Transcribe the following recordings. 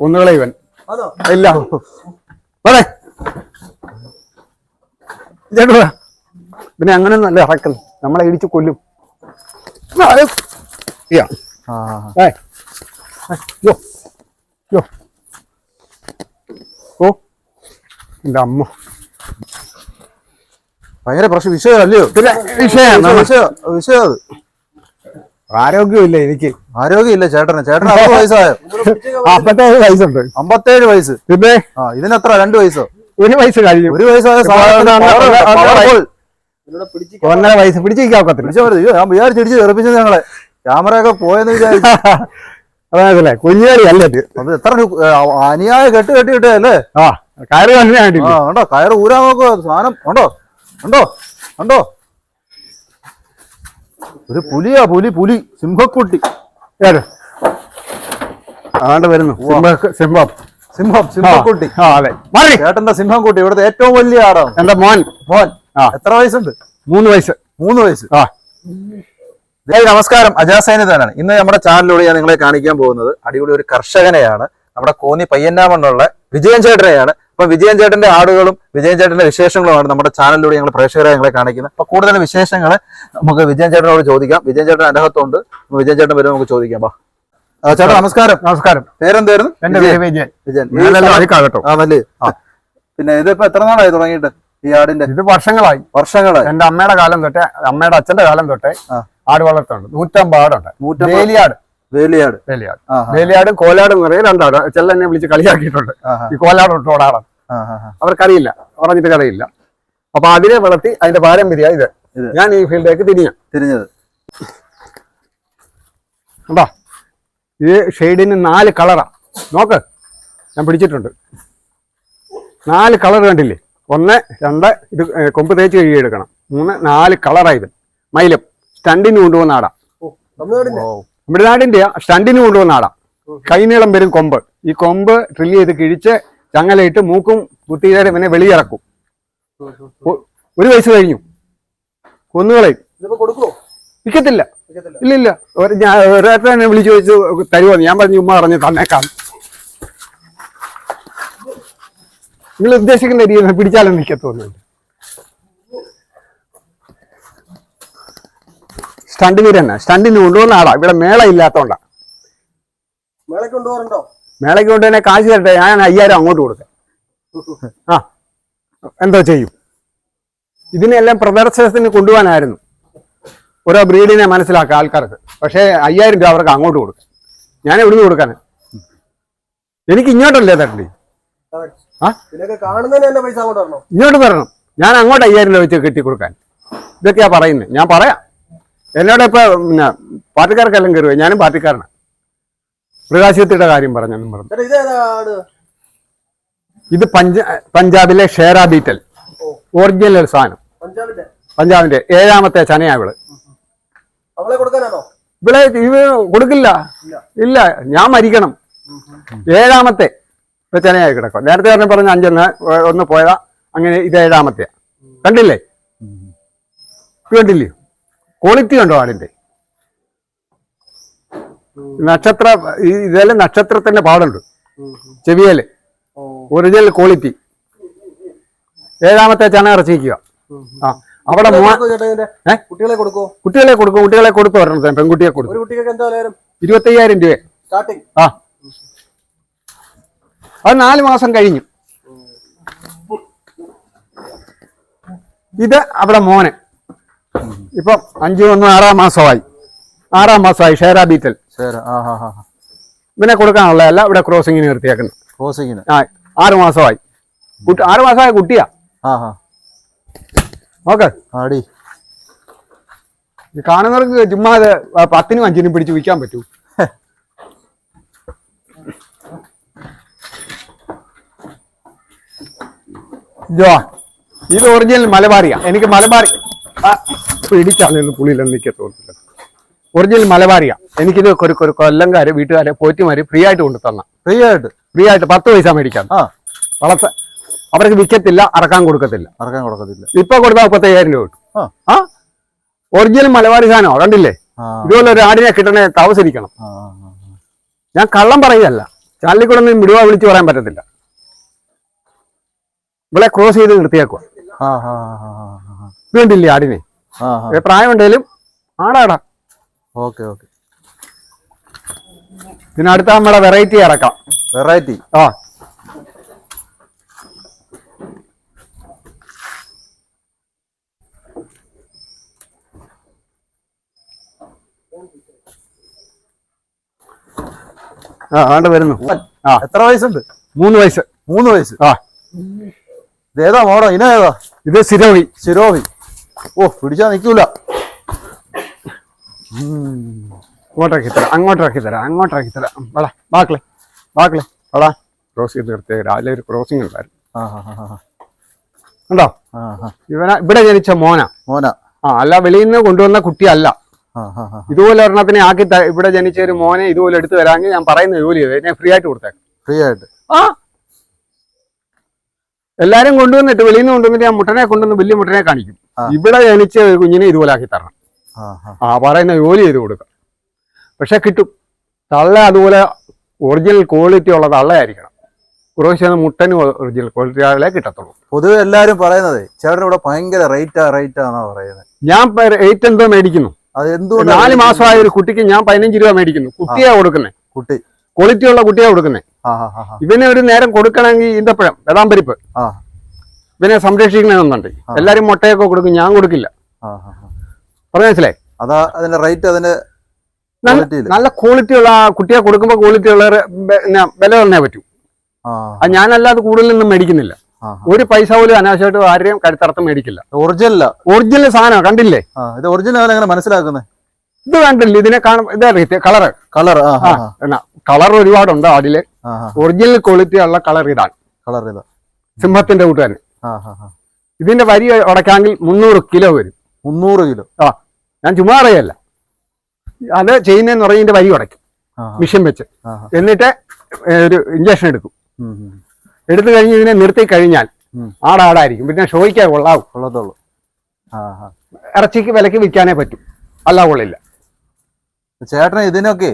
കുന്നുകളെ ഇവൻ അതോ? ഇല്ല. പറ. ചേട്ടാ പിന്നെ അങ്ങനെ നല്ല ഇറക്കുന്നു നമ്മളെ ഇടിച്ച് കൊല്ലും. ഓ. എന്റെ അമ്മ. ഭയങ്കര പ്രശ്നം. വിഷയമല്ലയോ വിഷയം വിഷയം ആരോഗ്യമില്ല എനിക്ക്. ആരോഗ്യമില്ല ചേട്ടന്. ചേട്ടന് അറുപത് വയസ്സായോ? അമ്പത്തേഴ് വയസ്സുണ്ട്. അമ്പത്തേഴ് വയസ്സ്. പിന്നെ? ആ ഇതിനെത്ര? രണ്ട് വയസ്സോ? ഒരു വയസ്സ് കഴിഞ്ഞു ഒരു വയസ്സായ ഒന്നര- വയസ്സ് മതി. ഞാൻ വിചാരിച്ച് ഇടിച്ച് തെറിപ്പിച്ചത് ഞങ്ങളെ. ക്യാമറ ഒക്കെ പോയെന്ന് വിചാരിച്ചു. അതായതല്ലേ കുഞ്ഞുകാരി അല്ലേ അത് എത്ര അനിയായ കെട്ട് കെട്ടി ഇട്ടല്ലേ ആ കയറ് കണ്ടില്ല ഉണ്ടോ? കയറ് ഊരാൻ നോക്കോ. സാധനം ഉണ്ടോ? ഉണ്ടോ? ഉണ്ടോ? ഒരു പുലിയാ പുലി പുലി. സിംഹക്കുട്ടി. അതാണ്ട് വരുന്നു. സിംഹ സിംഹം. സിംഹം സിംഹക്കുട്ടി ആ അതെ. ചേട്ടന്റെ സിംഹക്കുട്ടി ഇവിടുത്തെ ഏറ്റവും വലിയ ആടാണ് എന്റെ മോൻ. മോൻ. എത്ര വയസ്സുണ്ട്? മൂന്ന് വയസ്സ്. മൂന്ന് വയസ്സ്. ആ. നമസ്കാരം. അജാസൈനാണ് ഇന്ന് നമ്മുടെ ചാനലിലൂടെ ഞാൻ നിങ്ങളെ കാണിക്കാൻ പോകുന്നത് അടിപൊളി ഒരു കർഷകനെയാണ്. നമ്മുടെ കോന്നി പയ്യന്നാമണ്ണുള്ള വിജയൻ ചേട്ടനെയാണ്. അപ്പൊ വിജയൻ ചേട്ടന്റെ ആടുകളും വിജയൻ ചേട്ടന്റെ വിശേഷങ്ങളുമാണ് നമ്മുടെ ചാനലിലൂടെ ഞങ്ങൾ പ്രേക്ഷകരെ ഞങ്ങളെ കാണിക്കുന്നത്. അപ്പൊ കൂടുതൽ വിശേഷങ്ങൾ നമുക്ക് വിജയൻ ചേട്ടനോട് ചോദിക്കാം. വിജയൻ ചേട്ടൻ അനഹത്തുണ്ട് വിജയൻ ചേട്ടൻ വരും നമുക്ക് ചോദിക്കാം. ബാ ചേട്ടാ നമസ്കാരം. നമസ്കാരം. പേരെന്തായിരുന്നു? എന്റെ പേര് വിജയൻ. വിജയൻ. അഴിക്കാകട്ടോ ആ. നല്ല പിന്നെ ഇതിപ്പോ എത്ര നാളായി തുടങ്ങിയിട്ട് ഈ ആടിന്റെ? ഇത് വർഷങ്ങളായി. വർഷങ്ങളായി. എന്റെ അമ്മയുടെ കാലം തൊട്ടേ അമ്മയുടെ അച്ഛന്റെ കാലം തൊട്ടേ ആട് വളർത്തുണ്ട് നൂറ്റമ്പത് ആടുണ്ട്. നൂറ്റമ്പത് വേലിയാട് വേലിയാട്. വേലിയാട്. വേലിയാട് കോലാടും എന്ന് പറയുന്നത് രണ്ടാട് ചെല്ല എന്നെ വിളിച്ച് കളിയാക്കിയിട്ടുണ്ട്. ഈ കോലാട് ആ അവർക്കറിയില്ല. പറഞ്ഞിട്ട് കഥയില്ല. അപ്പൊ അതിനെ വളർത്തി അതിന്റെ പാരമ്പര്യ ഇത്. ഞാൻ ഈ ഫീൽഡിലേക്ക് തിരിഞ്ഞ. തിരിഞ്ഞത്. കണ്ടോ? ഇത് ഷെയ്ഡിന് നാല് കളറാ. നോക്ക്. ഞാൻ പിടിച്ചിട്ടുണ്ട്. നാല് കളർ കണ്ടില്ലേ? ഒന്ന് രണ്ട് ഇത് കൊമ്പ് തേച്ച് കഴുകിയെടുക്കണം മൂന്ന് നാല് കളറായി ഇത്. മയിലും സ്റ്റണ്ടിന് കൊണ്ടുപോകുന്ന ആടാ. തമിഴ്നാടിന്റെ നാടിന്റെ സ്റ്റണ്ടിന് കൊണ്ടുവന്ന ആടാ കൈനീളം വരും കൊമ്പ്. ഈ കൊമ്പ് ഡ്രില്ല് ചെയ്ത് കിഴിച്ച് ചങ്ങലയിട്ട് മൂക്കും കുത്തിയിട്ട് ഇവനെ വെളിയിറക്കും. ഒരു വയസ്സ് കഴിഞ്ഞു. കൊന്നുകളയും വിൽക്കത്തില്ല. ഇല്ല ഇല്ല. ഞാൻ എന്നെ വിളിച്ചു ചോദിച്ചു തരുമോ ഞാൻ പറഞ്ഞു ഉമ്മ പറഞ്ഞു തന്നേക്കാം. നിങ്ങൾ ഉദ്ദേശിക്കുന്ന രീതി പിടിച്ചാലും നിൽക്കത്തൊന്നുമില്ല. സ്റ്റണ്ട് വീര് തന്നെ സ്റ്റണ്ടിന് കൊണ്ടുപോകുന്ന ആളാ. ഇവിടെ മേള ഇല്ലാത്തോണ്ടാ. മേളയ്ക്ക് കൊണ്ടുപോകാറുണ്ടോ? മേളയ്ക്ക് കാശ് തരട്ടെ. ഞാൻ അയ്യായിരം അങ്ങോട്ട് കൊടുക്കാം. ആ. എന്തോ ചെയ്യും. ഇതിനെല്ലാം പ്രദർശനത്തിന് കൊണ്ടുപോകാനായിരുന്നു. ഓരോ ബ്രീഡിനെ മനസ്സിലാക്കുക ആൾക്കാർക്ക്. പക്ഷേ അയ്യായിരം രൂപ അവർക്ക് അങ്ങോട്ട് കൊടുക്കും. ഞാൻ എവിടുന്ന് കൊടുക്കാൻ? എനിക്ക് ഇങ്ങോട്ടല്ലേ തരണ്ടേ. ആ? ഇങ്ങോട്ട് തരണം. ഞാൻ അങ്ങോട്ട് അയ്യായിരം രൂപ വെച്ച് കെട്ടി കൊടുക്കാൻ. ഇതൊക്കെയാ പറയുന്നത് ഞാൻ പറയാം. എന്നോട് ഇപ്പൊ പിന്നെ പാർട്ടിക്കാർക്കെല്ലാം കയറുക ഞാനും പാർട്ടിക്കാരനാണ് മൃഗാശുപത്രിയുടെ കാര്യം പറഞ്ഞെന്നും പറഞ്ഞു. ഇത് പഞ്ച പഞ്ചാബിലെ ഷേറ ബീറ്റൽ. ഒറിജിനൽ ഒരു സാധനം. പഞ്ചാബിന്റെ? ഏഴാമത്തെ ചനയാ ഇവൾ അവളെ കൊടുക്കാനാണോ? ഇവിടെ ഇവ കൊടുക്കില്ല. ഇല്ല. ഞാൻ മരിക്കണം. ഏഴാമത്തെ ഇപ്പൊ ചനയായി കിടക്കും. നേരത്തെ പറഞ്ഞ പറഞ്ഞ അഞ്ചെന്ന് ഒന്ന് പോയതാ. അങ്ങനെ ഇത് ഏഴാമത്തെയാ. കണ്ടില്ലേ? കണ്ടില്ലേ? ക്വാളിറ്റി ഉണ്ടോ ആടിന്റെ? നക്ഷത്ര ഇതെല്ലാം നക്ഷത്രത്തിന്റെ പാടുണ്ട്. ചെവിയൽ. ഒറിജിനൽ ക്വാളിറ്റി ഏഴാമത്തെ ചണ ഇറച്ചിരിക്കുക. ആ അവിടെ കുട്ടികളെ കൊടുക്കോ കുട്ടികളെ കൊടുക്കും കുട്ടികളെ കൊടുത്തു വരണം പെൺകുട്ടിയെ കൊടുക്കും. ഇരുപത്തി അയ്യായിരം രൂപ. ആ. അത് നാല് മാസം കഴിഞ്ഞു. ഇത് അവിടെ മോന്. ഇപ്പം അഞ്ചു ഒന്ന് ആറാം മാസമായി. ആറാം മാസമായി ഷേരാ ബീറ്റൽ ഇവനെ കൊടുക്കാനുള്ളതല്ല ഇവിടെ ക്രോസിങ്ങിന് നിർത്തിയേക്കുന്നു. ക്രോസിങ്ങിന് ആ ആറ് മാസമായി. കുട്ടി ആറ് മാസമായ കുട്ടിയാ. ഓക്കെ. ആടി. കാണുന്നവർക്ക് ചുമ്മാ പത്തിനും അഞ്ചിനും പിടിച്ച് വിൽക്കാൻ പറ്റൂ. ജോ ഇത് ഒറിജിനൽ മലബാറിയാ. എനിക്ക് മലബാറി ആ, പുളിയിലൊന്നും പുള്ളിയിലൊന്നും തോന്നത്തില്ല ഒറിജിനൽ മലബാറിയ എനിക്കിത് ഒരു ഒരു കൊല്ലംകാര് വീട്ടുകാരെ പോറ്റിമാര് ഫ്രീ ആയിട്ട് കൊണ്ടു തന്ന. ഫ്രീ ആയിട്ട്? ഫ്രീ ആയിട്ട് പത്ത് പൈസ മേടിക്കാൻ. വളർത്ത അവർക്ക് വിൽക്കത്തില്ല അറക്കാൻ കൊടുക്കത്തില്ല. അറക്കാൻ കൊടുക്കത്തില്ല. ഇപ്പൊ കൊടുത്താൽ മുപ്പത്തയ്യായിരം രൂപ കിട്ടും. ആ. ഒറിജിനൽ മലബാറി സാധനം കണ്ടില്ലേ? ഇതുപോലെ ഒരു ആടിനെ കിട്ടണേ താമസിക്കണം. ഞാൻ കള്ളം പറയുകയല്ല. ചാനലിൽ കൂടെ ഒന്നും വിടുവാ വിളിച്ചു പറയാൻ പറ്റത്തില്ല. ഇവിടെ ക്രോസ് ചെയ്ത് നിർത്തിയേക്കുക വേണ്ടില്ലേ ആടിനെ? ഏ, ആടാടാ. Okay okay. പിന്നെ അടുത്ത നമ്മളെ വെറൈറ്റി ഇറക്കാം. വെറൈറ്റി ആ. ആ ആണ്ട് വരുന്നു. ആ. എത്ര വയസ്സുണ്ട്? മൂന്ന് വയസ്സ്. മൂന്ന് വയസ്സ്? ആ. ഇതേതാ മോടോ ഇനേതാ ഇത് സിരോഹി ശിരോഹി ഓ പിടിച്ചാ നിൽക്കൂല ഇങ്ങോട്ടിറക്കി തരാം അങ്ങോട്ടാക്കി തരാം അങ്ങോട്ടാക്കി തരാം വള വാക്കളെ വാക്കളെ വളാ ക്രോസ് ചെയ്ത് നിർത്തിയ രാവിലെ ഒരു ക്രോസിംഗ് ഉണ്ടായിരുന്നു. ഉണ്ടോ ഇവന ഇവിടെ ജനിച്ച മോന. മോന. ആ അല്ല വെളിയിൽ നിന്ന് കൊണ്ടുവന്ന കുട്ടിയല്ല. ഇതുപോലെ ഒരെണ്ണത്തിനെ ആക്കി ഇവിടെ ജനിച്ച ഒരു മോനെ ഇതുപോലെ എടുത്തു തരാമെങ്കിൽ ഞാൻ പറയുന്ന ജോലി ചെയ്ത്. ഞാൻ ഫ്രീ ആയിട്ട് കൊടുത്തേക്കാം. ഫ്രീ ആയിട്ട്. ആ. എല്ലാരും കൊണ്ടുവന്നിട്ട് വെളിയിൽ നിന്ന് കൊണ്ടുവന്നിട്ട് ഞാൻ മുട്ടനെ കൊണ്ടുവന്ന് വലിയ മുട്ടനെ കാണിക്കും. ഇവിടെ ജനിച്ച ഒരു കുഞ്ഞിനെ ഇതുപോലെ ആക്കി തരണം. ആ പറയുന്ന ജോലി ചെയ്ത് കൊടുക്കാം. പക്ഷെ കിട്ടും. തള്ള അതുപോലെ ഒറിജിനൽ ക്വാളിറ്റി ഉള്ള തള്ളയായിരിക്കണം. കുറച്ച് മുട്ടന് ഒറിജിനൽ ക്വാളിറ്റി ആളെ കിട്ടത്തുള്ളൂ. പൊതുവെ എല്ലാവരും പറയുന്നത് ചേട്ടൻ ഇവിടെ ഭയങ്കര റേറ്റാ റേറ്റ് എന്നാ പറയുന്നത്. ഞാൻ റേറ്റ് എന്തോ മേടിക്കുന്നു. നാല് മാസമായ ഒരു കുട്ടിക്ക് ഞാൻ പതിനഞ്ച് രൂപ മേടിക്കുന്നു. കുട്ടിയാ കൊടുക്കുന്നത് കുട്ടി. ക്വാളിറ്റി ഉള്ള കുട്ടിയാ കൊടുക്കുന്നത് ഇവനെ ഒരു നേരം കൊടുക്കണമെങ്കിൽ ഇന്തപ്പഴം ആ. ഇവനെ സംരക്ഷിക്കണമെന്നുണ്ട്. എല്ലാരും മുട്ടയൊക്കെ കൊടുക്കും ഞാൻ കൊടുക്കില്ല. പറഞ്ഞ മനസ്സിലായി? അതാ അതിന്റെ റേറ്റ് അതിന്റെ നല്ല ക്വാളിറ്റി ഉള്ള കുട്ടിയെ കൊടുക്കുമ്പോൾ ക്വാളിറ്റി ഉള്ള വില തന്നെ പറ്റൂ. ഞാനല്ലാതെ കൂടുതലൊന്നും മേടിക്കുന്നില്ല. ഒരു പൈസ പോലും അനാവശ്യമായിട്ട് ആരെയും കരുത്തടത്ത് മേടിക്കില്ല. ഒറിജിനൽ ഒറിജിനൽ സാധനം കണ്ടില്ലേ? ഇത് ഒറിജിനൽ എങ്ങനെ മനസ്സിലാക്കുന്നത് ഇത് കണ്ടില്ല? ഇതിനെ കാണും ഇതറിയ കളറ് കളർ കളർ ഒരുപാടുണ്ട് അതിൽ ഒറിജിനൽ ക്വാളിറ്റി ഉള്ള കളർ ഇതാണ്. കളർ ഇതാ. സിംഹത്തിന്റെ കൂട്ടുകാരൻ. ഇതിന്റെ വരി ഉടക്കാമെങ്കിൽ മുന്നൂറ് കിലോ വരും. മുന്നൂറ് കിലോ. ആ ഞാൻ ചുമ്മാ അറിയല്ല അത് ചെയ്യുന്നതെന്ന് പറഞ്ഞാൽ ഇതിന്റെ വരി ഉടയ്ക്കും മിഷൻ വെച്ച്. എന്നിട്ട് ഒരു ഇഞ്ചക്ഷൻ എടുക്കും. എടുത്തു കഴിഞ്ഞ് ഇതിനെ നിർത്തി കഴിഞ്ഞാൽ. ആടാടായിരിക്കും. പിന്നെ ഷോയ്ക്കാ കൊള്ളാവും. കൊള്ളത്തുള്ളൂ. ഇറച്ചിക്ക് വിലക്ക് വിൽക്കാനേ പറ്റും. അല്ല കൊള്ളില്ല. ചേട്ടന് ഇതിനൊക്കെ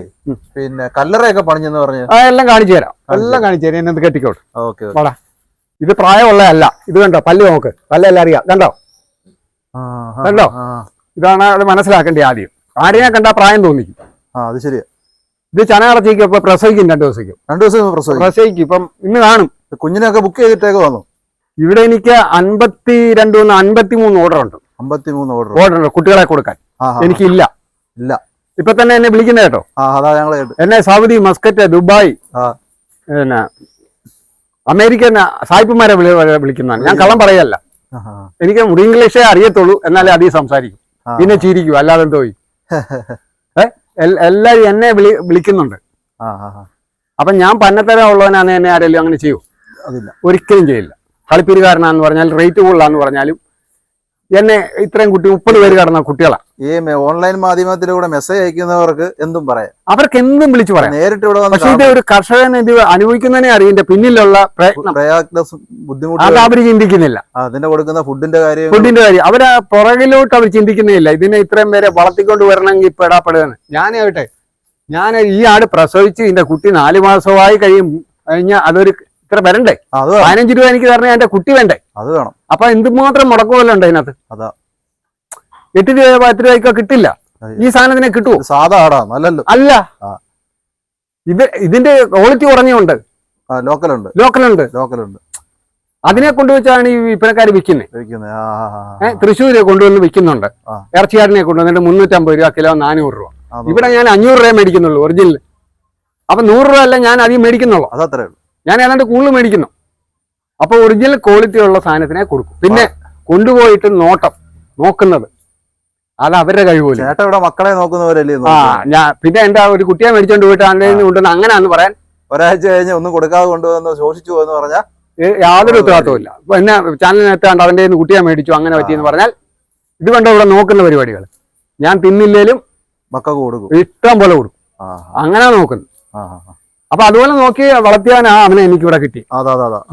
പിന്നെ കല്ലറയൊക്കെ പണിഞ്ഞെന്ന് പറഞ്ഞു എല്ലാം കാണിച്ചു തരാം. എല്ലാം കാണിച്ചു തരാം. എന്നത് കെട്ടിക്കോട്ടെ. ഓക്കെ ഇത് പ്രായമുള്ളതല്ല. ഇത് കണ്ടോ? പല്ല് നോക്ക് പല്ലെല്ലാം അറിയാം. കണ്ടോ? കണ്ടോ? ഇതാണ് അത് മനസ്സിലാക്കേണ്ടത് ആദ്യം. ആരെയാ കണ്ടാ പ്രായം തോന്നിക്കും. ആ അത് ശരിയാ. ഇത് ഇപ്പൊ പ്രസവിക്കും രണ്ടു ദിവസം രണ്ടു ദിവസം പ്രസവിക്കും. പ്രസവിക്കും. ഇപ്പം ഇന്ന് കാണും. കുഞ്ഞിനൊക്കെ ബുക്ക് ചെയ്തിട്ടേക്ക് വന്നു. ഇവിടെ എനിക്ക് അൻപത്തി രണ്ടു അൻപത്തി മൂന്ന് ഓർഡർ ഉണ്ട്. അമ്പത്തി മൂന്ന് ഓർഡർ ഓർഡർ ഉണ്ട്. കുട്ടികളെ കൊടുക്കാൻ. എനിക്കില്ല. ഇല്ല. ഇപ്പൊ തന്നെ എന്നെ വിളിക്കുന്ന കേട്ടോ. എന്നെ സൗദി മസ്കറ്റ് ദുബായ് പിന്നെ അമേരിക്കൻ സായിപ്പുമാരെ വിളി വിളിക്കുന്നതാണ് ഞാൻ കള്ളം പറയല്ല. എനിക്ക് മുറി ഇംഗ്ലീഷേ അറിയത്തുള്ളൂ എന്നാലേ അധികം സംസാരിക്കും. പിന്നെ ചിരിക്കും അല്ലാതെ എന്തോ. എല്ലാരും എന്നെ വിളി വിളിക്കുന്നുണ്ട്. അപ്പൊ ഞാൻ പന്നത്തരം ഉള്ളവനാന്ന് എന്നെ ആരെങ്കിലും അങ്ങനെ ചെയ്യൂ? ഒരിക്കലും ചെയ്യില്ല. കളിപ്പിരികാരനാന്ന് പറഞ്ഞാൽ റേറ്റ് കൂടുതലാന്ന് പറഞ്ഞാലും എന്നെ ഇത്രയും കുട്ടി മുപ്പത് പേര് കടന്ന കുട്ടികളാണ് ഈ ഓൺലൈൻ മാധ്യമത്തിലൂടെ മെസ്സേജ് അയക്കുന്നവർക്ക് എന്തും പറയാം. അവർക്ക് എന്തും വിളിച്ചു പറയാം. നേരിട്ട് ഇവിടെ വന്ന് പക്ഷെ ഇത് ഒരു കർഷകൻ ഇത് അനുഭവിക്കുന്നതിനെ അറിയിന്റെ പിന്നിലുള്ള ബുദ്ധിമുട്ട് അത് അവർ ചിന്തിക്കുന്നില്ല. അതിന്റെ കൊടുക്കുന്ന ഫുഡിന്റെ കാര്യം ഫുഡിന്റെ കാര്യം. അവർ പുറകിലോട്ട് അവർ ചിന്തിക്കുന്നില്ല. ഇതിനെ ഇത്രയും പേരെ വളർത്തിക്കൊണ്ട് വരണമെങ്കിൽ പെടാപ്പെടുകയാണ് ഞാനാവട്ടെ ഞാൻ ഈ ആട് പ്രസവിച്ച്. ഇതിന്റെ കുട്ടി നാലു മാസമായി കഴിയും. കഴിഞ്ഞാൽ അതൊരു ഇത്ര വരണ്ടേ? പതിനഞ്ച് രൂപ എനിക്ക് തരണേ എന്റെ കുട്ടി വേണ്ടേ? അത് വേണം. അപ്പൊ എന്തുമാത്രം മുടക്കുമല്ലോ ഉണ്ട് അതിനകത്ത്? അതാ. എട്ട് രൂപ പത്ത് രൂപയ്ക്കോ കിട്ടില്ല. ഈ സാധനത്തിനെ കിട്ടുമോ സാധാ അല്ല. ഇവ ഇത് ഇതിന്റെ ക്വാളിറ്റി കുറഞ്ഞുണ്ട്. ലോക്കലുണ്ട്. ലോക്കലുണ്ട്. ലോക്കലുണ്ട്. അതിനെ കൊണ്ടുവച്ചാണ് ഈ വിൽപ്പനക്കാർ വിൽക്കുന്നത് തൃശ്ശൂര് കൊണ്ടുവന്ന് വിൽക്കുന്നുണ്ട്. ഇറച്ചിയാടിനെ കൊണ്ടുവന്നിട്ട് മുന്നൂറ്റമ്പത് രൂപ കിലോ നാനൂറ് രൂപ. ഇവിടെ ഞാൻ അഞ്ഞൂറ് രൂപ മേടിക്കുന്നുള്ളൂ ഒറിജിനൽ അപ്പൊ നൂറ് രൂപ അല്ല ഞാൻ അധികം മേടിക്കുന്നുള്ളൂ. അതത്രേ ഉള്ളൂ. ഞാൻ ഏതാണ്ട് കൂടുതൽ മേടിക്കുന്നു. അപ്പൊ ഒറിജിനൽ ക്വാളിറ്റി ഉള്ള സാധനത്തിനെ കൊടുക്കും. പിന്നെ കൊണ്ടുപോയിട്ട് നോട്ടം നോക്കുന്നത്. അത് അവരുടെ കഴിവ് ചേട്ടൻ ഇവിടെ മക്കളെ നോക്കുന്നവരല്ലേ ആ ഞാൻ പിന്നെ എന്താ ഒരു കുട്ടിയെ മേടിച്ചോണ്ട് പോയിട്ട് അങ്ങനെ കൊണ്ടുവന്ന് അങ്ങനെയാന്ന് പറയാൻ ഒരാഴ്ച കഴിഞ്ഞ് ഒന്നും കൊടുക്കാതെ കൊണ്ടുവന്ന് ശോഷിച്ചു എന്ന് പറഞ്ഞാൽ യാതൊരു ഉത്തരവാദിത്വമില്ല പിന്നെ ചാനലിനകത്ത് കണ്ട് നിന്ന് കുട്ടിയെ മേടിച്ചു അങ്ങനെ പറ്റിയെന്ന് പറഞ്ഞാൽ ഇത് കണ്ടോ ഇവിടെ നോക്കുന്ന പരിപാടികൾ ഞാൻ തിന്നില്ലേലും മക്കൾക്ക് കൊടുക്കും. ഇഷ്ടം പോലെ കൊടുക്കും. അങ്ങനെ നോക്കുന്നു. അപ്പൊ അതുപോലെ നോക്കി വളർത്തിയാനാ അവനെ എനിക്ക് ഇവിടെ കിട്ടി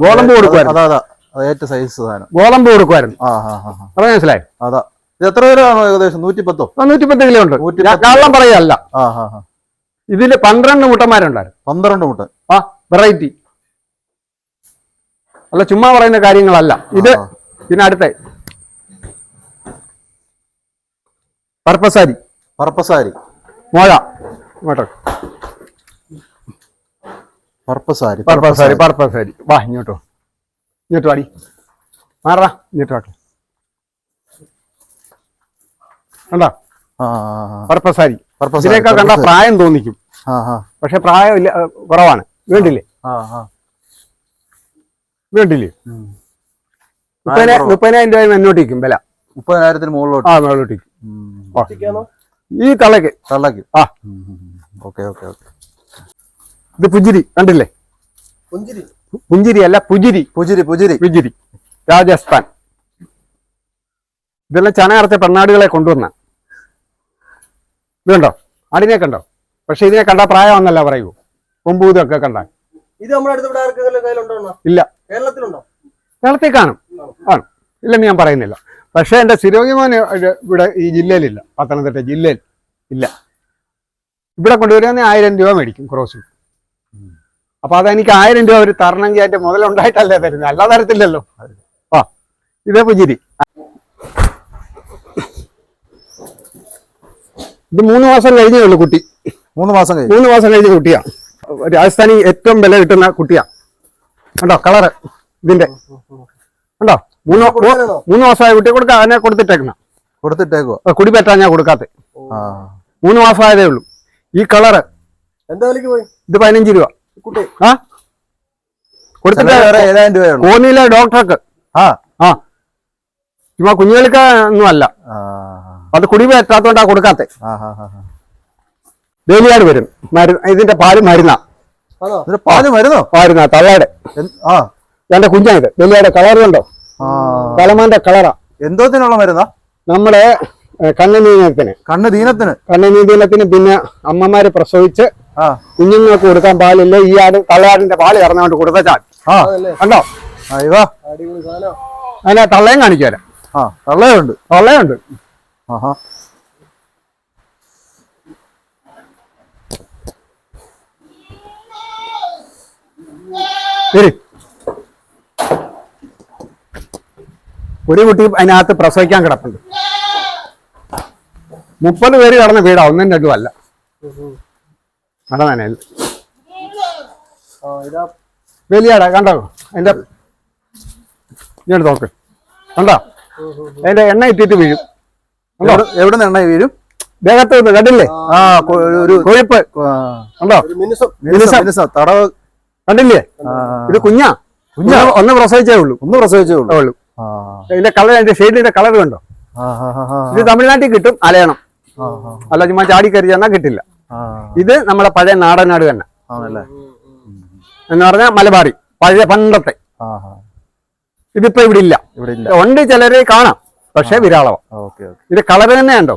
ഗോതമ്പ് കൊടുക്കുവായിരുന്നു. ഗോതമ്പ് കൊടുക്കുവായിരുന്നു. അതാ. അപ്പൊ മനസ്സിലായി? അതാ. എത്ര പേരാണോ ഏകദേശം? നൂറ്റി പത്തോ നൂറ്റിപ്പത്ത് കിലോ ഉണ്ട്. നൂറ്റിപ്പത്ത്. കള്ളം പറയല്ല ഇതിൽ പന്ത്രണ്ട് മുട്ടന്മാരുണ്ടായിരുന്നു. പന്ത്രണ്ട് മുട്ട. ആ വെറൈറ്റി അല്ല ചുമ്മാ പറയുന്ന കാര്യങ്ങളല്ല. ഇത് പിന്നെ അടുത്ത. പർപ്പസാരി. പർപ്പസാരി. മോഴ പർപ്പസാരി പർപ്പസാരി പർപ്പസാരി വാ ഇങ്ങോട്ടോ ഇങ്ങോട്ട് വാടി. മാറാ ഇങ്ങോട്ട് വാ. കണ്ടാ? പർപ്പസാരി, ഇതിനേക്കാൾ കണ്ട. പ്രായം തോന്നിക്കും. പക്ഷെ പ്രായം ഇല്ല കുറവാണ്. വേണ്ടില്ലേ? വേണ്ടില്ലേ? മുപ്പതിനായിരം രൂപ മുന്നോട്ടിരിക്കും വില. മുപ്പതിനായിരത്തിന് മുകളിലോട്ട്. ആ മുകളിലോട്ടിരിക്കും ഈ തള്ളക്ക് തള്ളക്ക് ആ. Okay okay okay. ഇത് പുജിരി കണ്ടില്ലേ? പുഞ്ചിരി. പുഞ്ചിരി അല്ല പുജിരി. പുജിരി പുജിരി. പുജിരി. രാജസ്ഥാൻ. ഇതെല്ലാം ചന അറച്ച പെണ്ണാടുകളെ കൊണ്ടുവന്ന. ഇതുണ്ടോ ആടിനെ കണ്ടോ? പക്ഷെ ഇതിനെ കണ്ട പ്രായമെന്നല്ല പറയൂ കൊമ്പൂതൊക്കെ കണ്ട ഇത് നമ്മുടെ അടുത്ത് ഇല്ല. കേരളത്തിലുണ്ടോ? കേരളത്തിൽ കാണും. ആണ് ഇല്ലെന്ന് ഞാൻ പറയുന്നില്ല. പക്ഷേ എന്റെ സ്ഥിരോഗിമോന് ഇവിടെ ഈ ജില്ലയിലില്ല. പത്തനംതിട്ട ജില്ലയിൽ ഇല്ല. ഇവിടെ കൊണ്ടുവരുന്ന ആയിരം രൂപ മേടിക്കും ക്രോസ് അപ്പൊ അതെനിക്ക് ആയിരം രൂപ ഒരു തരണമെങ്കിൽ അതിന്റെ മുതലുണ്ടായിട്ടല്ലേ തരുന്നത് അല്ലാതെ തരത്തില്ലല്ലോ. ആ ഇതേ പുജിരി. ഇത് മൂന്ന് മാസം കഴിഞ്ഞേ ഉള്ളൂ കുട്ടി. മൂന്ന് മാസം കഴിഞ്ഞു. മൂന്ന് മാസം കഴിഞ്ഞ കുട്ടിയാ. രാജസ്ഥാനി ഏറ്റവും വില കിട്ടുന്ന കുട്ടിയാ. കണ്ടോ കളറ് ഇതിന്റെ. കണ്ടോ മൂന്ന്? മൂന്ന് മാസമായ കുട്ടിയെ കൊടുക്കാം അതിനെ കൊടുത്തിട്ടേക്കണ കൊടുത്തിട്ടേക്കോ കുടി പറ്റാൻ ഞാൻ കൊടുക്കാത്ത. മൂന്ന് മാസമായതേ ഉള്ളൂ. ഈ കളറ് എന്താ വിലക്ക് പോയി? ഇത് പതിനഞ്ച് രൂപ. ആ? കൊടുത്തിട്ട് കോന്നിയിലെ ഡോക്ടർക്ക്. ആ. ആ. ചുമ്മാ കുഞ്ഞുങ്ങൾക്ക് ഒന്നും അല്ല. ആ. അത് കുടി എത്താത്തോണ്ടാ കൊടുക്കാത്ത. വേലിയാട് വരും. മരുന്ന് ഇതിന്റെ പാൽ മരുന്നാ. പാൽ മരുന്നോ? മരുന്നാ തള്ളയുടെ. ആ. എന്റെ കുഞ്ഞാണിത്. വെള്ളിയുടെ കളർ കണ്ടോ? ആ. കലമാന്റെ കളറാ. എന്തോത്തിനുള്ള മരുന്നാ? നമ്മുടെ കണ്ണനീനത്തിന് കണ്ണുനീനത്തിന് കണ്ണുനീനത്തിന് പിന്നെ അമ്മമാര് പ്രസവിച്ച് കുഞ്ഞുങ്ങൾക്ക് കൊടുക്കാൻ പാലില്ല. ഈ ആട് തള്ളയാടിന്റെ പാൽ കറന്നുകൊണ്ട് അതല്ലേ? കണ്ടോ? അതിനെ തള്ളയും കാണിക്കാരാ ആ. തള്ളയുണ്ട്. തള്ളയുണ്ട്. ആഹാ. ഒരു കുട്ടി അതിനകത്ത് പ്രസവിക്കാൻ കിടപ്പുണ്ട്. മുപ്പത് പേര് കടന്ന വീടാ. ഒന്നും രണ്ടും അല്ല. കടന്നേനെ ആ ഇതാ വലിയാടാ കണ്ടോ? അതിന്റെ ഇങ്ങോട്ട് നോക്ക്. കണ്ടോ? എന്റെ എണ്ണ ഇട്ടിട്ട് വീഴും. കണ്ടോ? എവിടെ- നിന്ന് എണ്ണ വീഴും? ദേഹത്ത് നിന്ന് കണ്ടില്ലേ? ആ ഒരു- കൊഴുപ്പ്. കണ്ടോ? തടവ്. കണ്ടില്ലേ? ഇത് കുഞ്ഞാ. കുഞ്ഞാ? ഒന്ന് പ്രസവിച്ചേ ഉള്ളൂ. ഒന്ന് പ്രസവിച്ചേ ഉള്ളൂ. ഇതിന്റെ കളർ അതിന്റെ ഷെയ്ഡിന്റെ കളർ കണ്ടോ? ഇത് തമിഴ്നാട്ടിൽ കിട്ടും അലയണം. അല്ല ചുമ്മാ ചാടിക്കറി ചെന്നാൽ കിട്ടില്ല. ഇത് നമ്മുടെ പഴയ നാടനാട് തന്നെ. ആണല്ലേ? എന്ന് പറഞ്ഞാൽ മലബാറി പഴയ പണ്ടത്തെ. ഇതിപ്പോ ഇവിടെ ഇല്ല. ഇവിടെ ഉണ്ട് ചിലരെ കാണാം പക്ഷെ വിരാളവാ. Okay okay. ഇത് കളർ തന്നെ ഉണ്ടോ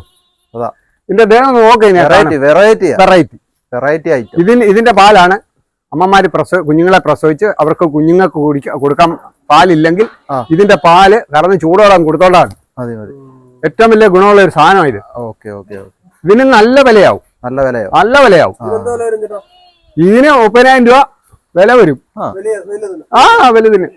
അതാ. ഇതിന്റെ ദേഹം നോക്കി variety variety variety variety item ഇതിന് ഇതിന്റെ പാലാണ് അമ്മമാര് പ്രസവ കുഞ്ഞുങ്ങളെ പ്രസവിച്ച് അവർക്ക് കുഞ്ഞുങ്ങൾക്ക് കുടിക്കാൻ കൊടുക്കാൻ പാലില്ലെങ്കിൽ. ഇതിന്റെ പാൽ കറന്ന് ചൂടോടാൻ കൊടുത്തോണ്ടാണ് ഏറ്റവും വലിയ ഗുണമുള്ള ഒരു സാധനം ഇത്. Okay okay okay. ഇതിന് നല്ല വിലയാവും. നല്ല വിലയാവും. നല്ല വിലയാവും. ഇതിന് മുപ്പതിനായിരം രൂപ വില വരും. ആ. വലുതിന്.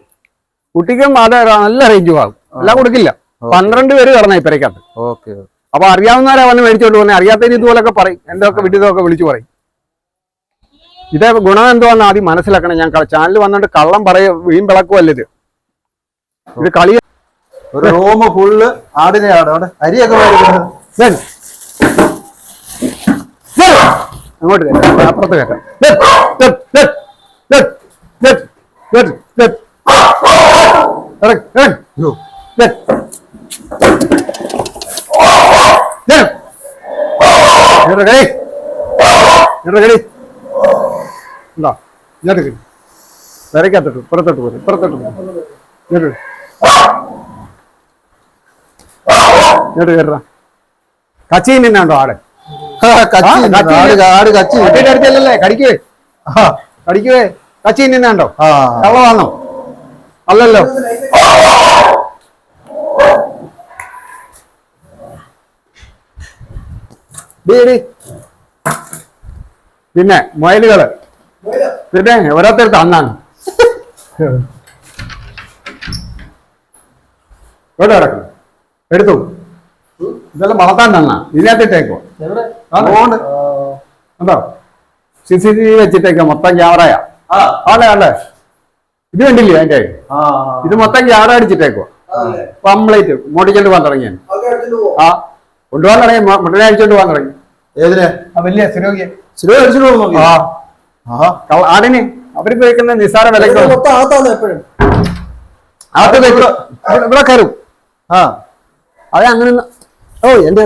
കുട്ടിക്കും അത് നല്ല റേഞ്ച് ആകും. എല്ലാം കൊടുക്കില്ല. പന്ത്രണ്ട് പേര് കടന്ന ഇപ്പരക്കകത്ത്. ഓക്കെ അപ്പൊ അറിയാവുന്നവരാ വന്ന് മേടിച്ചോണ്ട് പോകുന്നത് അറിയാത്തതിന് ഇതുപോലൊക്കെ പറയും. എന്തൊക്കെ വിട്ടിതൊക്കെ വിളിച്ചു പറയും. ഇതേ ഗുണം എന്തുവാന്ന് ആദ്യം മനസ്സിലാക്കണം. ഞാൻ ചാനൽ വന്നിട്ട് കള്ളം പറയ വീം വിളക്കുമല്ല ഇത്? ഇത് കളി ഒരു റൂം ഫുള്ള് ആടിനെയാണ് അരിയൊക്കെ അങ്ങോട്ട് കയറ്റാം അപ്പുറത്ത് കയറ്റാം. ദേ. ഇങ്ങോട്ട് കടി. വരയ്ക്കകത്തോട്ട് പുറത്തോട്ട് പോരും പുറത്തോട്ട് പോരും ഇങ്ങോട്ട്. ഇങ്ങോട്ട് കയറാ നിന്നാണ്ടോ കച്ചി ആ, കച്ചി. ആട് കച്ചി. കുട്ടിയുടെ അടുത്തല്ലേ? കടിക്കുവേ ആ, കടിക്കുവേ കച്ചി നിന്നാണ്ടോ അല്ലല്ലോ. പിന്നെ മൊയലുകൾ പിന്നെ ഓരോരുത്തർക്ക് അന്നാണ്. എവിടെ കിടക്കണം എടുത്തു. ഇതെല്ലാം വളർത്താൻ തന്നാ. ഇതിനകത്തിട്ടേക്കോ എവിടെ? അതുകൊണ്ട് എന്താ സി സി ടി വി വെച്ചിട്ടേക്ക മൊത്തം ക്യാമറയാ അല്ലേ അല്ലേ ഇത് കണ്ടില്ലേ അതിന്റെ? ആ. ഇത് മൊത്തം ക്യാമറ അടിച്ചിട്ടേക്കോ കംപ്ലീറ്റ് മോഡിക്കൊണ്ട് പോകാൻ തുടങ്ങിയ. ആ. കൊണ്ടുപോകാൻ തുടങ്ങി മുട്ടനെ അടിച്ചോണ്ട് പോകാൻ തുടങ്ങി. ഏതിനെ? വലിയ ആ. ആടിന് അവർ വെക്കുന്ന നിസ്സാര വിലക്ക് വെക്കും. ഇവിടെ- ഇവിടെ കയറും. ആ. അത് അങ്ങനെ ഓ എന്റെ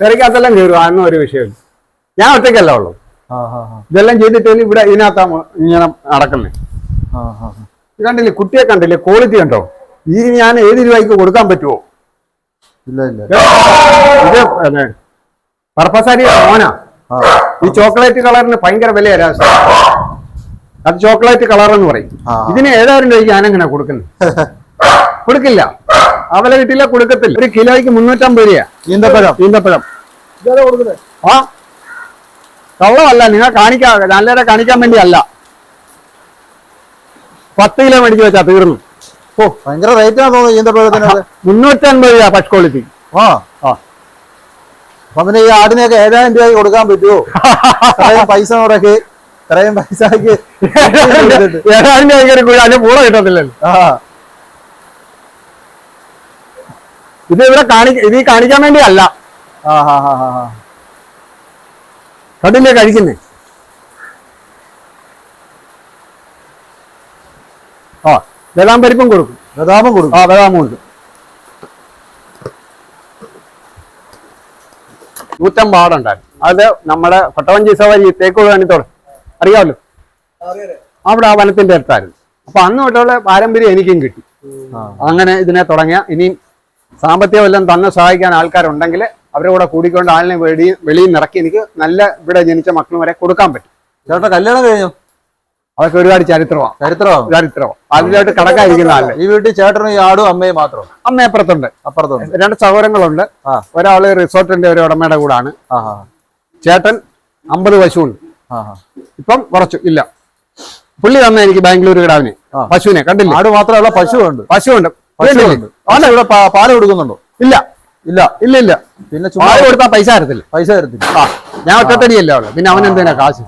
കറിക്കകത്തെല്ലാം കയറും. അതൊന്നും ഒരു വിഷയമില്ല. ഞാൻ ഒറ്റയ്ക്കല്ല ഉള്ളൂ. ഇതെല്ലാം ചെയ്തിട്ട് ഇവിടെ ഇതിനകത്താ ഇങ്ങനെ നടക്കുന്നത് കണ്ടില്ലേ? കുട്ടിയെ കണ്ടില്ലേ? ക്വാളിറ്റി കണ്ടോ? ഈ ഞാൻ ഏത് രൂപയ്ക്ക് കൊടുക്കാൻ പറ്റുമോ ഇല്ല ഇല്ല. ഇത് പർപ്പസാരി ആ. ഈ ചോക്ലേറ്റ് കളറിന് ഭയങ്കര രാസ അത് ചോക്ലേറ്റ് കളർ എന്ന് പറയും. ഇതിന് ഏതായിരം രൂപയ്ക്ക് ഞാനെങ്ങനെ കൊടുക്കുന്നത് കൊടുക്കില്ല. അവല കിട്ടില്ല കൊടുക്കത്തില്ല. ഒരു കിലോയ്ക്ക് മുന്നൂറ്റമ്പത് രൂപ ഈന്തപ്പഴം. ഈന്തപ്പഴം. ആ? കള്ളമല്ല നിങ്ങൾ കാണിക്കാ നല്ലവരെ കാണിക്കാൻ വേണ്ടി അല്ല പത്ത് കിലോ മേടിച്ച് വെച്ചാ തീർന്നു. ഓ. ഭയങ്കര റേറ്റ് ആണെന്ന് തോന്നുന്നു മുന്നൂറ്റി അൻപത് രൂപ ഫസ്റ്റ് ക്വാളിറ്റി ആ. ആ. അപ്പൊ പിന്നെ ഈ ആടിനെയൊക്കെ ഏഴായിരം രൂപയ്ക്ക് കൊടുക്കാൻ പറ്റുമോ ഇത്രയും പൈസ മുടക്കി ഇത്രയും പൈസക്ക് ഏഴായിരം രൂപ കൂടി അതിന് പൂള കിട്ടത്തില്ലല്ലോ. ആ. ഇത് ഇവിടെ കാണി ഇത് കാണിക്കാൻ വേണ്ടി അല്ല കണ്ടില്ലേ കഴിക്കുന്നേ? ആ ബദാം പരിപ്പും കൊടുക്കും. ബദാമും കൊടുക്കും. ആ ബദാമും കൊടുക്കും നൂറ്റം ആടുണ്ടായിരുന്നു അത് നമ്മുടെ കൊട്ടവഞ്ചി സവാരി തേക്കോട് കാണിത്തോട് അറിയാമല്ലോ? അവിടെ ആ വനത്തിന്റെ അടുത്തായിരുന്നു. അപ്പൊ അന്ന് തൊട്ടുള്ള പാരമ്പര്യം എനിക്കും കിട്ടി. അങ്ങനെ ഇതിനെ തുടങ്ങിയ ഇനിയും സാമ്പത്തികം വല്ലതും തന്നെ സഹായിക്കാൻ ആൾക്കാരുണ്ടെങ്കിൽ അവരുടെ കൂടെ കൂടിക്കൊണ്ട് ആളിനെ വെടി വെളിയിൽ നിറക്കി എനിക്ക് നല്ല ഇവിടെ ജനിച്ച മക്കളും വരെ കൊടുക്കാൻ പറ്റും. ചേട്ടാ കല്യാണം കഴിഞ്ഞു? അതൊക്കെ ഒരുപാട് ചരിത്രമാണ് ചരിത്രമാണ്? ചരിത്രമാണ് ആദ്യമായിട്ട് കടക്കാതിരിക്കുന്ന ആളെ ഈ വീട്ടിൽ ചേട്ടനും ഈ ആടും അമ്മയും മാത്രം? അമ്മയപ്പുറത്തുണ്ട് അപ്പുറത്തുണ്ട്. രണ്ട് സഹോദരങ്ങളുണ്ട്. ഒരാൾ റിസോർട്ടിന്റെ ഒരു ഉടമയുടെ കൂടാണ്. ചേട്ടൻ അമ്പത് പശുവുണ്ട്. ഇപ്പം കുറച്ചു ഇല്ല. പുള്ളി തന്നെ എനിക്ക് ബാംഗ്ലൂർ കിടാവിന്. പശുവിനെ കണ്ടില്ല? ആട് മാത്രമല്ല പശുവുണ്ട്. പശുവുണ്ട്. പശു അല്ല ഇവിടെ പാൽ കൊടുക്കുന്നുണ്ടോ? ഇല്ല. ഇല്ല. ഇല്ല ഇല്ല. പിന്നെ ചുമ്മാ പാൽ കൊടുത്താൽ പൈസ തരത്തില്ല. പൈസ തരത്തില്ല. ആ ഞാൻ ഒറ്റത്തടിയല്ല ഉള്ളു. പിന്നെ അവൻ എന്തിനാ കാശ്?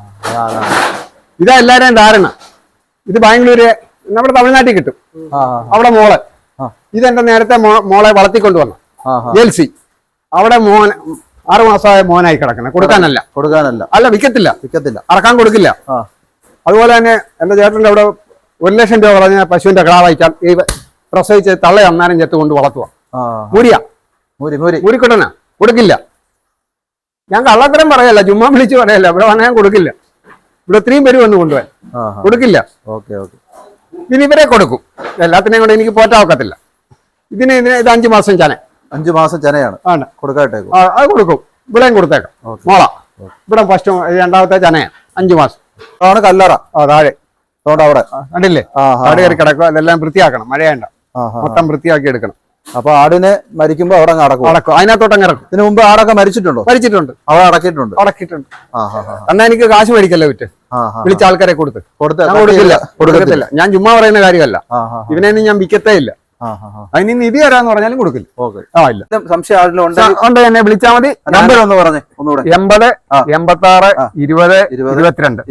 ഇതാ എല്ലാരെയും ധാരണ. ഇത് ബാംഗ്ലൂര് നമ്മുടെ തമിഴ്നാട്ടിൽ കിട്ടും. അവിടെ മോളെ. ഇതെന്റെ നേരത്തെ മോളെ വളർത്തിക്കൊണ്ടു വന്നു. എൽ സി അവിടെ മോൻ ആറു മാസമായ മോനായി കിടക്കണം കൊടുക്കാനല്ല. കൊടുക്കാനല്ല. അല്ല വിൽക്കത്തില്ല വിൽക്കത്തില്ല അറക്കാൻ കൊടുക്കില്ല. അതുപോലെ തന്നെ എന്റെ ചേട്ടന്റെ അവിടെ ഒരു ലക്ഷം രൂപ പറഞ്ഞ പശുവിന്റെ കിടാവായിച്ചാൽ ഈ പ്രസവിച്ച് തള്ള അന്നാരം ചെത്ത് കൊണ്ട് വളർത്തുക. മൂരിയാ. മൂരി മൂരി. മൂരിക്കൊട്ടനാ. കൊടുക്കില്ല. ഞാൻ കള്ളത്തരം പറയല്ല ചുമ്മാ വിളിച്ച് പറയല്ല. ഇവിടെ വന്നാൽ ഞാൻ കൊടുക്കില്ല. ഇവിടെ ഇത്രയും പേര് വന്ന് കൊണ്ടുപോയി കൊടുക്കില്ല. Okay okay. ഇനി ഇവരെ കൊടുക്കും. എല്ലാത്തിനെയും കൂടെ എനിക്ക് പോറ്റാ ഒക്കത്തില്ല. ഇതിന് ഇതിന് ഇത് അഞ്ചു മാസം ചന. അഞ്ചു മാസം ചനയാണ്. ആണ്. കൊടുക്കാട്ടേക്കും. ആ, അത് കൊടുക്കും. ഇവിടെയും കൊടുത്തേക്കാം. മോള. ഇവിടെ ഫസ്റ്റ് രണ്ടാമത്തെ ചനയാണ് അഞ്ചു മാസം. ആണ് കല്ലറ. ആ താഴെ. അവിടെ. കണ്ടില്ലേ? താഴെ കയറി കിടക്കുക. അതെല്ലാം വൃത്തിയാക്കണം. മഴയേണ്ട. മൊത്തം വൃത്തിയാക്കി എടുക്കണം. അപ്പൊ ആടിനെ മരിക്കുമ്പോ അവിടെ അടക്കും. അടക്കും അതിനകത്തോട്ടങ്ങ് ഇറക്കും ഇതിനു മുമ്പ് ആടൊക്കെ മരിച്ചിട്ടുണ്ടോ? മരിച്ചിട്ടുണ്ട്. അവിടെ അടക്കിയിട്ടുണ്ട്. അടക്കിയിട്ടുണ്ട്. എന്നാ എനിക്ക് കാശ് മേടിക്കല്ലേ വിറ്റ്? വിളിച്ച ആൾക്കാരെ കൊടുത്ത്. കൊടുത്തില്ല കൊടുക്കില്ല. കൊടുക്കത്തില്ല. ഞാൻ ചുമ്മാ പറയുന്ന കാര്യമല്ല. ഇവനെ ഞാൻ വിൽക്കത്തേ ഇല്ല. അതിന് നിധി തരാന്ന് പറഞ്ഞാലും കൊടുക്കില്ല. ഓക്കെ. ആ ഇല്ല. സംശയം ഉണ്ട് എന്നെ വിളിച്ചാൽ മതി. നമ്പർ ഒന്ന് പറഞ്ഞേ ഒന്നുകൂടെ. എൺപത്. എൺപത്തി ആറ്. ഇരുപത് ഇരുപത്, ഇരുപത്തിരണ്ട്.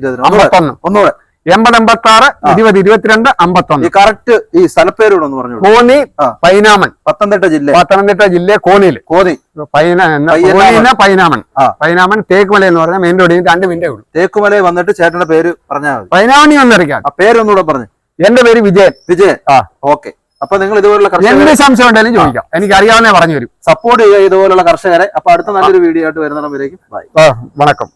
ഒന്നുകൂടെ. എൺപത് എൺപത്തി ആറ് ഇരുപത് ഇരുപത്തിരണ്ട് ഈ അമ്പത്തൊന്ന് കറക്റ്റ് ഈ സ്ഥലപ്പേരോട് ഒന്ന് പറഞ്ഞു കോന്നി പൈനാമൻ. പത്തനംതിട്ട ജില്ല. പത്തനംതിട്ട ജില്ല കോന്നിയിൽ കോന്നി. പൈന പൈനാമൻ. പൈനാമൻ. തേക്കുമല എന്ന് പറഞ്ഞാൽ മെയിൻ റോഡിൽ രണ്ട് മിനിറ്റ് ഉള്ളൂ. തേക്കുമല വന്നിട്ട് ചേട്ടന്റെ പേര് പറഞ്ഞാൽ മതി. പൈനാമണി വന്നിരിക്കാം പേരൊന്നുകൂടെ പറഞ്ഞു. എന്റെ പേര് വിജയൻ. വിജയൻ. ആ. ഓക്കെ. അപ്പൊ നിങ്ങൾ ഇതുപോലുള്ള എന്ത് സംശയം ഉണ്ടെങ്കിലും ചോദിക്കാം. എനിക്ക് അറിയാവുന്നേ പറഞ്ഞു തരും സപ്പോർട്ട് ചെയ്യുക ഇതുപോലുള്ള കർഷകരെ. അപ്പൊ അടുത്ത നല്ലൊരു വീഡിയോ ആയിട്ട് വരുന്നിടം വരേക്കും. വണക്കം.